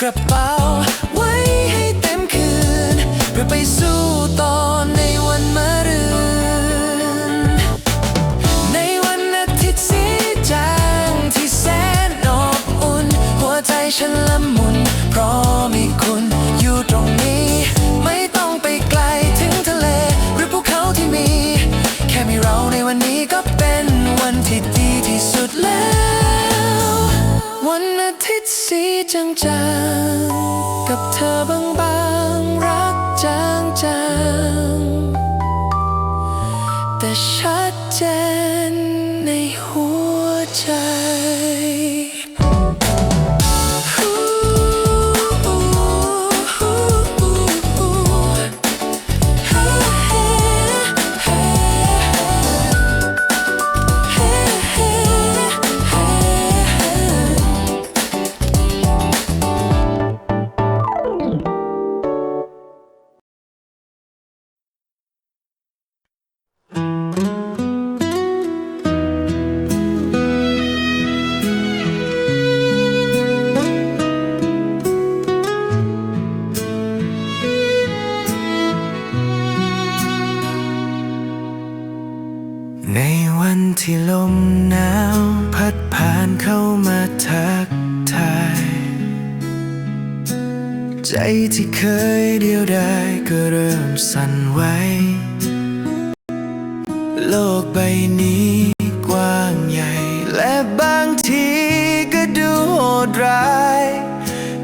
Goodbye. จางกับเธอบางบางรักจางจางแต่ฉัน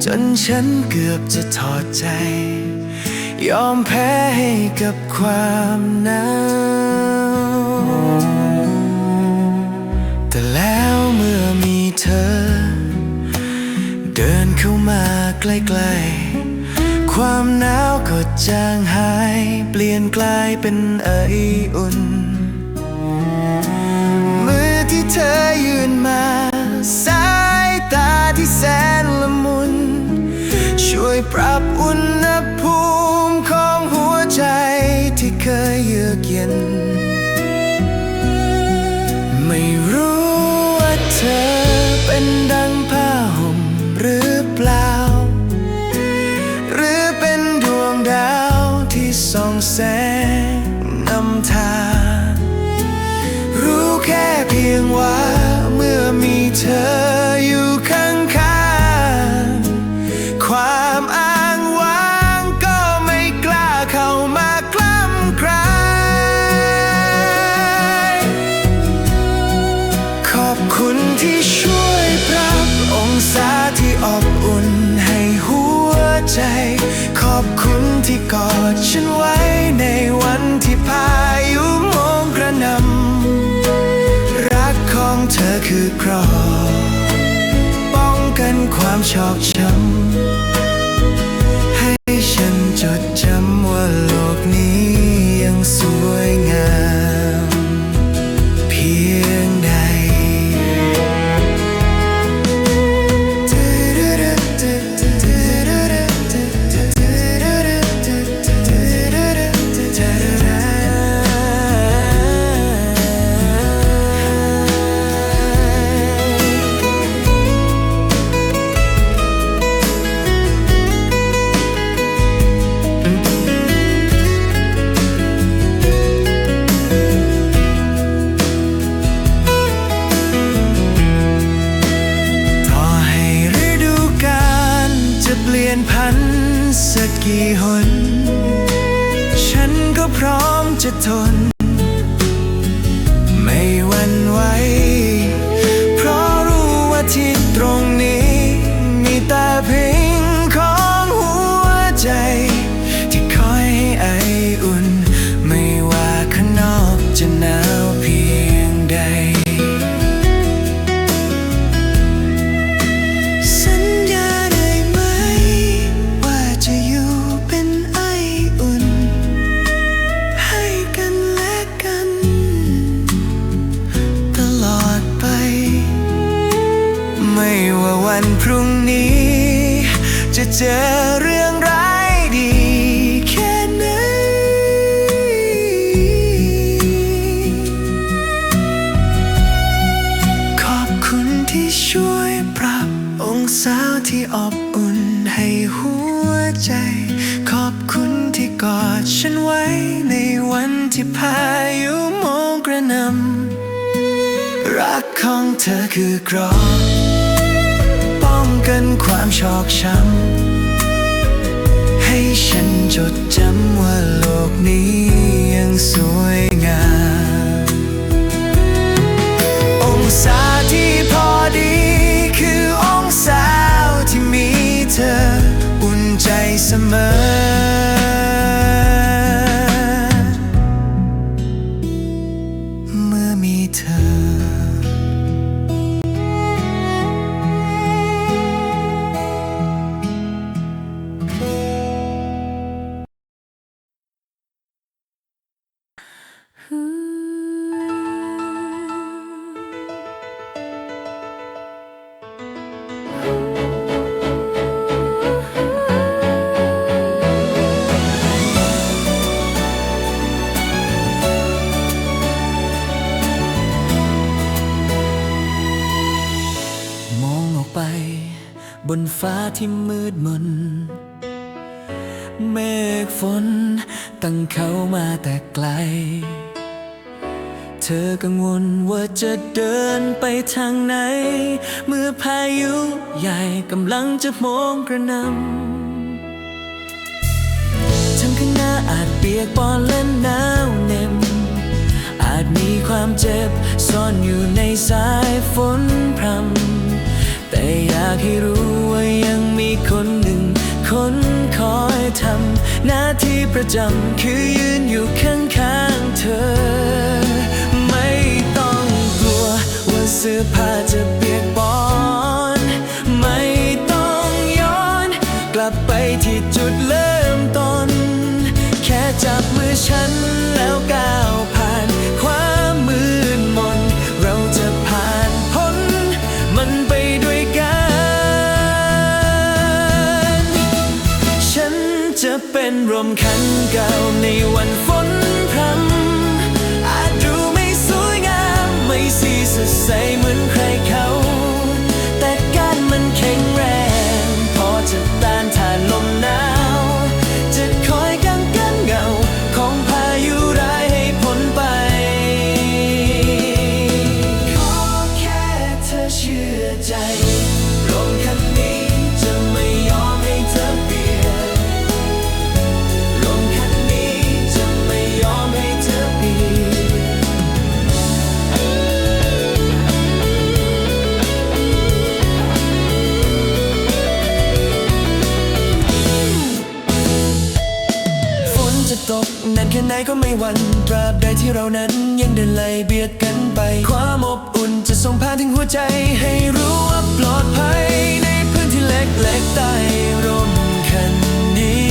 จนฉันเกือบจะถอดใจ ยอมแพ้ให้กับความหนาวแต่แล้วเมื่อมีเธอ เดินเข้ามาใกล้ๆ ความหนาวก็จางหาย เปลี่ยนกลายเป็นไออุ่นเมื่อที่เธอยืนมา สายตาที่แสน ยปรับอุณหภูมิของหัวใจที่เคยเยือกเย็น คว เจอเรื่องร้ายดีแค่ไหน ขอบคุณที่ช่วยปรับองศาที่อบอุ่นให้หัวใจ ขอบคุณที่กอดฉันไว้ในวันที่พายุโมกระนำรักของเธอคือกรอบป้อง ความชอกช้ำให้ฉันจดจำว่าโลกนี้ยังสวย ฟ้าที่มืดมน เมฆฝนตั้งเขามาแต่ไกล เธอกังวลว่าจะเดินไปทางไหน เมื่อพายุใหญ่กำลังจะโมงกระนำทั้งข้างหน้าอาจเปียกปอนและหนาวเหน็บอาจมีความเจ็บซ่อนอยู่ในสายฝนพรำแต่อยากให้รู้ คนหนึ่ง คนคอยทำหน้าที่ประจำคือยืนอยู่ข้างๆเธอ ไม่ต้องกลัวว่าเสื้อผ้าจะเปียกปอน ไม่ต้องย้อน กลับไปที่จุดเริ่มต้น แค่จับมือฉันแล้วก้าว รวมคันเก่าในวันฝน นั้นยังเดินไล่เบียดกันไป ความอบอุ่นจะส่งผ่านถึงหัวใจ ให้รู้ว่าปลอดภัย ในพื้นที่เล็กๆใต้ร่มคันนี้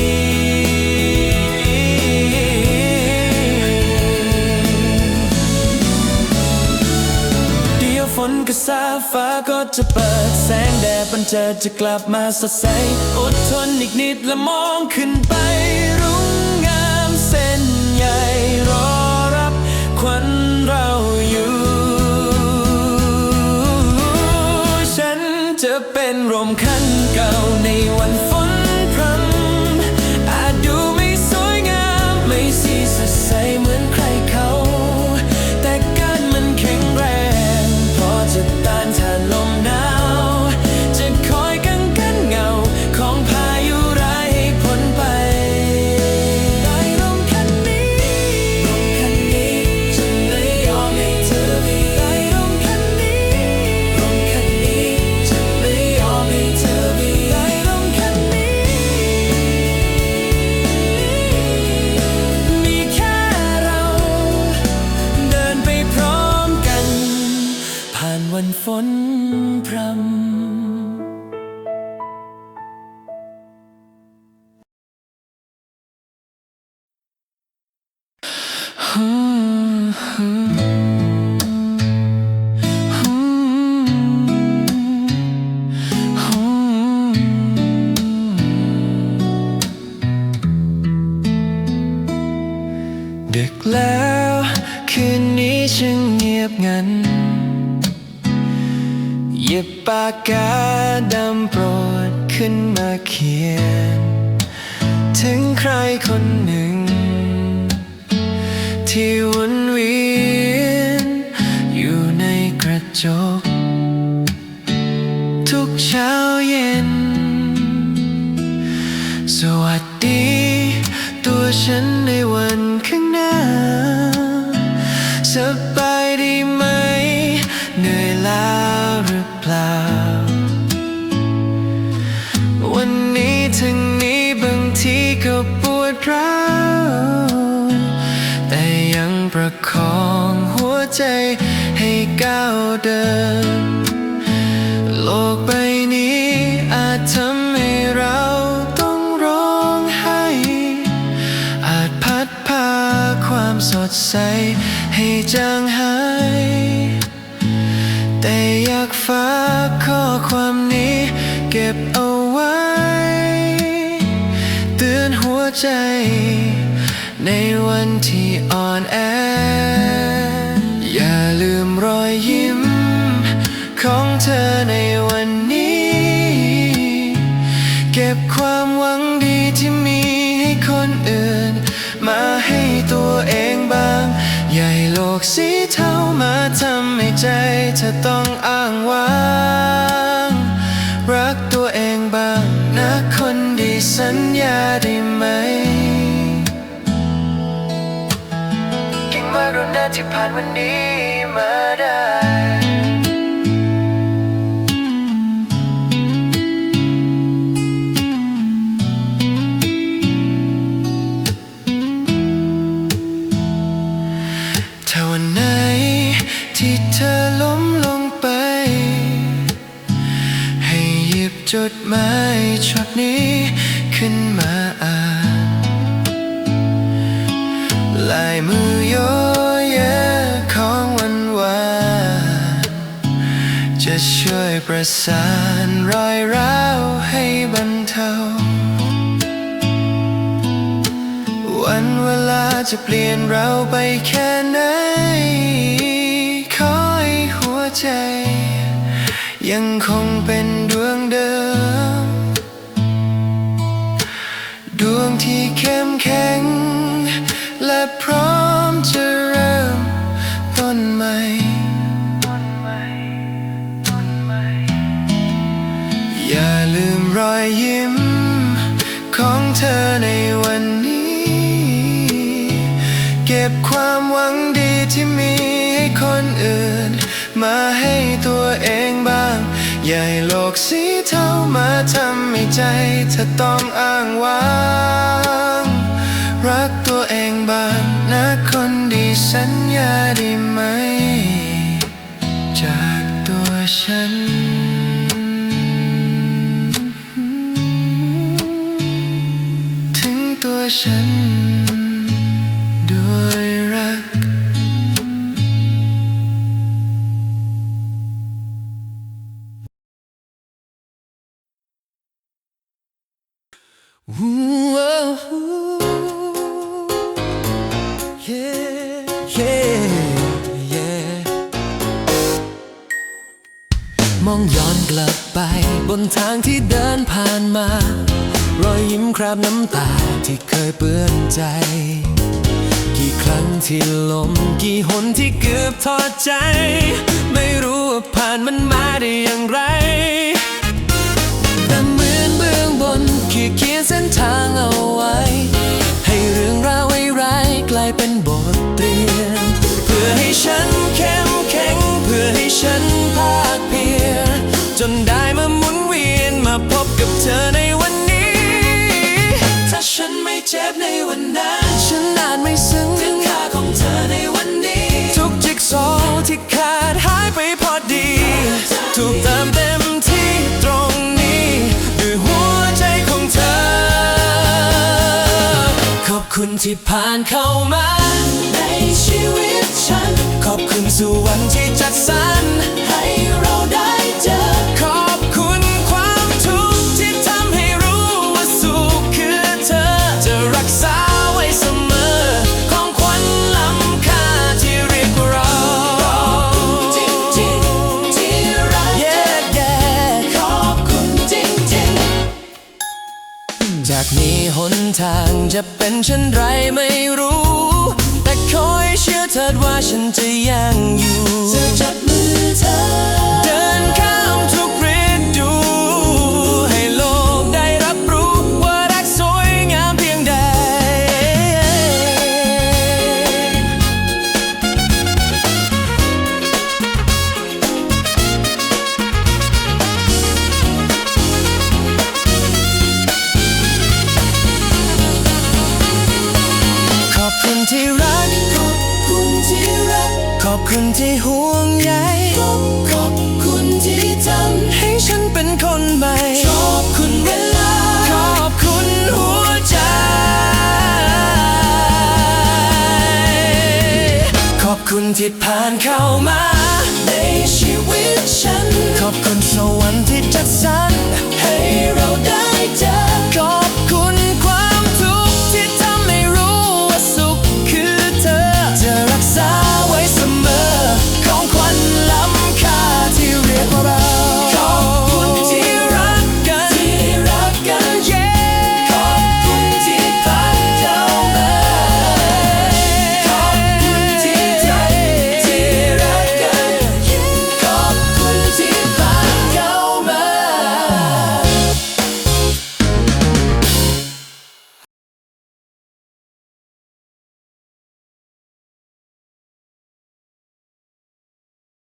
เดี๋ยวฝนก็ซาฟ้าก็จะเปิดแสงแดดบันเจิดจะกลับมาสดใส อดทนอีกนิดและมองขึ้นไป จะเป็นรมคันเก่าในวัน ที่วนเวียนอยู่ในกระจก ใสให้จางหาย แต่อยากฝากข้อความนี้ เก็บเอาไว้ เตือนหัวใจ สีเทามาทำให้ใจเธอต้องอ้างว้าง รักตัวเองบ้างนะคนดีสัญญาได้ไหมเก่งมากรู้นะที่ผ่านวันนี้มาได้ ที่เธอล้มลงไป ให้หยิบจดหมายฉบับนี้ขึ้นมาอ่านลายมือโยเยของวันวานจะช่วยประสานรอยร้าวให้บรรเทา วันเวลาจะเปลี่ยนเราไปแค่ไหนขอให้หัว ใจ ยังคงเป็นดวงเดิม ดวงที่เข้มแข็ง และพร้อมจะเริ่มต้นใหม่อย่าลืมรอยยิ้ม ของเธอในวันนี้ เก็บความหวังดีที่มี มาให้ตัวเองบ้าง ให้โลกสีเทามาทำให้ใจเธอต้องอ้างว้าง รักตัวเองบากนะคนดีสัญญาได้ไหม จากตัวฉันถึงตัวฉัน มองย้อนกลับไป บนทางที่เดินผ่านมา รอยยิ้มคราบน้ำตาที่เคยเปื้อนใจ กี่ครั้งที่ล้มกี่หนที่เกือบทอดใจ ไม่รู้ว่าผ่านมันมาได้อย่างไรแต่เหมือนเบื้องบนขีดเขียนเส้นทางเอาไว้ ให้เรื่องราวร้ายกลายเป็นบทเรียน เพื่อให้ฉันเข้มแข็งเพื่อให้ฉันภาค นได้มาหมุนเวียนมาพบกับเธอในวันนี้ ถ้าฉันไม่เจ็บในวันนั้น ฉันอาจไม่ซึ้งถึงค่าของเธอในวันนี้ ทุกจิ๊กซอว์ที่ขาดหายไปพอดี ถูกเติมเต็มที่ตรงนี้ด้วยหัวใจของเธอ ขอบคุณที่ผ่านเข้ามาในชีวิตฉัน ขอบคุณสู่วันที่จัดสรร ทางจะเป็นเช่นไรไม่รู้ แต่ขอให้เชื่อเถิดว่าฉันจะยังอยู่ๆจะจับมือเธอเดินข้า คุณที่ห่วงใยขอบขอบคุณที่ทำให้ฉันเป็นคนใหม่ขอบคุณเวลาขอบคุณหัวใจ ขอบคุณที่ผ่านเข้ามา ในชีวิตฉัน ขอบคุณสวรรค์ที่จัดสรรให้เราได้เจอขอบ